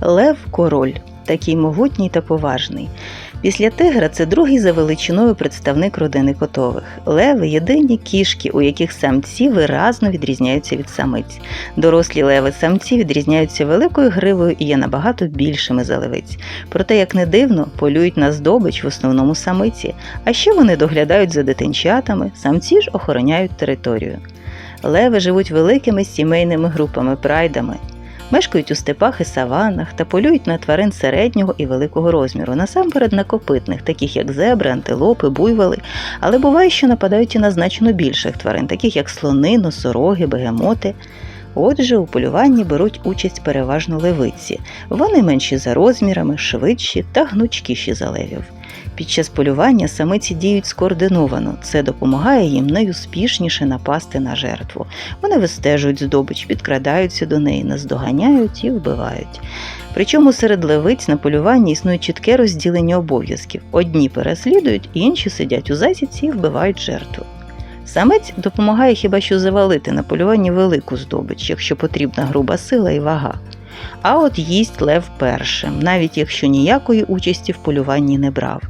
Лев король, такий могутній та поважний. Після тигра це другий за величиною представник родини котових. Леви єдині кішки, у яких самці виразно відрізняються від самиць. Дорослі леви самці відрізняються великою гривою і є набагато більшими за левиць. Проте, як не дивно, полюють на здобич в основному самиці, а ще вони доглядають за дитинчатами, самці ж охороняють територію. Леви живуть великими сімейними групами прайдами. Мешкають у степах і саваннах та полюють на тварин середнього і великого розміру, насамперед на копитних, таких як зебри, антилопи, буйволи, але буває, що нападають і на значно більших тварин, таких як слони, носороги, бегемоти. Отже, у полюванні беруть участь переважно левиці. Вони менші за розмірами, швидші та гнучкіші за левів. Під час полювання самиці діють скоординовано. Це допомагає їм найуспішніше напасти на жертву. Вони вистежують здобич, підкрадаються до неї, наздоганяють і вбивають. Причому серед левиць на полюванні існує чітке розділення обов'язків. Одні переслідують, інші сидять у засідці і вбивають жертву. Самець допомагає хіба що завалити на полюванні велику здобич, якщо потрібна груба сила і вага. А от їсть лев першим, навіть якщо ніякої участі в полюванні не брав.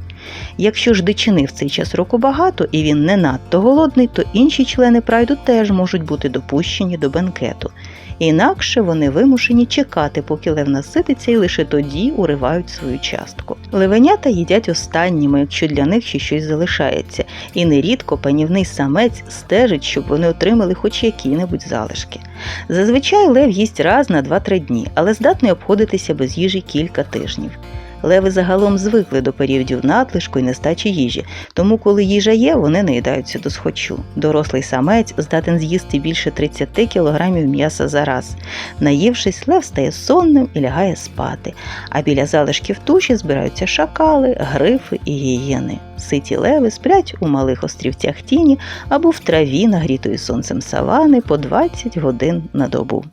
Якщо ж дичини в цей час року багато і він не надто голодний, то інші члени прайду теж можуть бути допущені до бенкету. Інакше вони вимушені чекати, поки лев насититься, і лише тоді уривають свою частку. Левенята їдять останніми, якщо для них ще щось залишається, і нерідко панівний самець стежить, щоб вони отримали хоч які-небудь залишки. Зазвичай лев їсть раз на 2-3 дні, але здатний обходитися без їжі кілька тижнів. Леви загалом звикли до періодів надлишку і нестачі їжі, тому коли їжа є, вони наїдаються до схочу. Дорослий самець здатен з'їсти більше 30 кілограмів м'яса за раз. Наївшись, лев стає сонним і лягає спати, а біля залишків туші збираються шакали, грифи і гієни. Ситі леви сплять у малих острівцях тіні або в траві, нагрітої сонцем савани по 20 годин на добу.